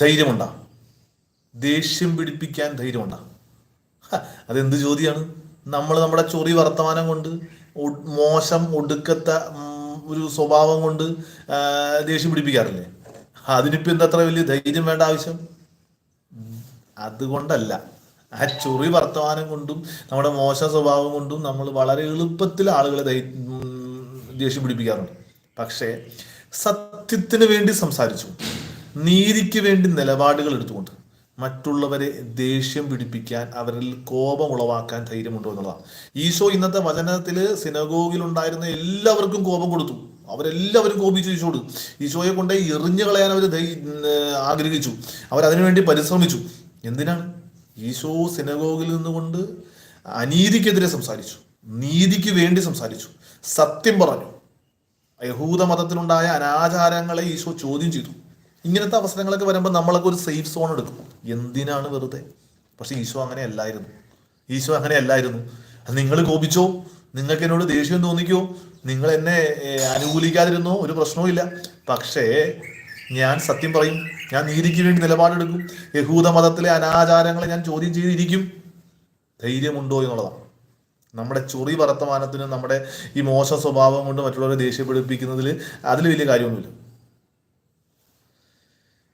ധൈര്യമുണ്ടാ. ദേഷ്യം പിടിപ്പിക്കാൻ ധൈര്യമുണ്ടാ. അതെന്ത് ചോദ്യമാണ് നമ്മൾ നമ്മുടെ ചൊറി വർത്തമാനം കൊണ്ട് മോശം ഒടുക്കത്ത ഒരു സ്വഭാവം കൊണ്ട് ദേഷ്യം പിടിപ്പിക്കാറില്ലേ? അതിനിപ്പോ എന്താ അത്ര വലിയ ധൈര്യം വേണ്ട ആവശ്യം? അതുകൊണ്ടല്ല. ആ ചൊറി വർത്തമാനം കൊണ്ടും നമ്മുടെ മോശം സ്വഭാവം കൊണ്ടും നമ്മൾ വളരെ എളുപ്പത്തിൽ ആളുകളെ ദേഷ്യം പിടിപ്പിക്കാറുണ്ട്. പക്ഷേ സത്യത്തിന് വേണ്ടി സംസാരിച്ചു. നീതിക്ക് വേണ്ടി നിലപാടുകൾ എടുത്തുകൊണ്ട് മറ്റുള്ളവരെ ദേഷ്യം പിടിപ്പിക്കാൻ അവരിൽ കോപം ഉളവാക്കാൻ ധൈര്യമുണ്ടോ എന്നുള്ളതാണ്. ഈശോ ഇന്നത്തെ വചനത്തിൽ സിനഗോഗിലുണ്ടായിരുന്ന എല്ലാവർക്കും കോപം കൊടുത്തു. അവരെല്ലാവരും കോപിച്ചു ഈശോട് ഈശോയെ കൊണ്ട് എറിഞ്ഞു കളയാൻ അവർ ആഗ്രഹിച്ചു. അവരതിനു വേണ്ടി പരിശ്രമിച്ചു. എന്തിനാണ്? ഈശോ സിനഗോഗിൽ നിന്നുകൊണ്ട് അനീതിക്കെതിരെ സംസാരിച്ചു. നീതിക്ക് വേണ്ടി സംസാരിച്ചു. സത്യം പറഞ്ഞു. യഹൂദ മതത്തിലുണ്ടായ അനാചാരങ്ങളെ ഈശോ ചോദ്യം ചെയ്തു. ഇങ്ങനത്തെ അവസരങ്ങളൊക്കെ വരുമ്പോൾ നമ്മളൊക്കെ ഒരു സേഫ് സോൺ എടുക്കും. എന്തിനാണ് വെറുതെ? പക്ഷെ ഈശോ അങ്ങനെ അല്ലായിരുന്നു. ഈശോ അങ്ങനെ അല്ലായിരുന്നു. നിങ്ങൾ കോപിച്ചോ? നിങ്ങൾക്ക് എന്നോട് ദേഷ്യം തോന്നിക്കോ? നിങ്ങൾ എന്നെ അനുകൂലിക്കാതിരുന്നോ? ഒരു പ്രശ്നവും ഇല്ല. പക്ഷേ ഞാൻ സത്യം പറയും ഞാൻ നീതിക്ക് വേണ്ടി നിലപാടെടുക്കും. യഹൂദ മതത്തിലെ അനാചാരങ്ങളെ ഞാൻ ചോദ്യം ചെയ്തിരിക്കും. ധൈര്യമുണ്ടോ എന്നുള്ളതാണ്. നമ്മുടെ ചൊറി വർത്തമാനത്തിന് നമ്മുടെ ഈ മോശ സ്വഭാവം കൊണ്ട് മറ്റുള്ളവരെ ദേഷ്യപ്പെടുപ്പിക്കുന്നതിൽ അതിൽ വലിയ കാര്യമൊന്നുമില്ല.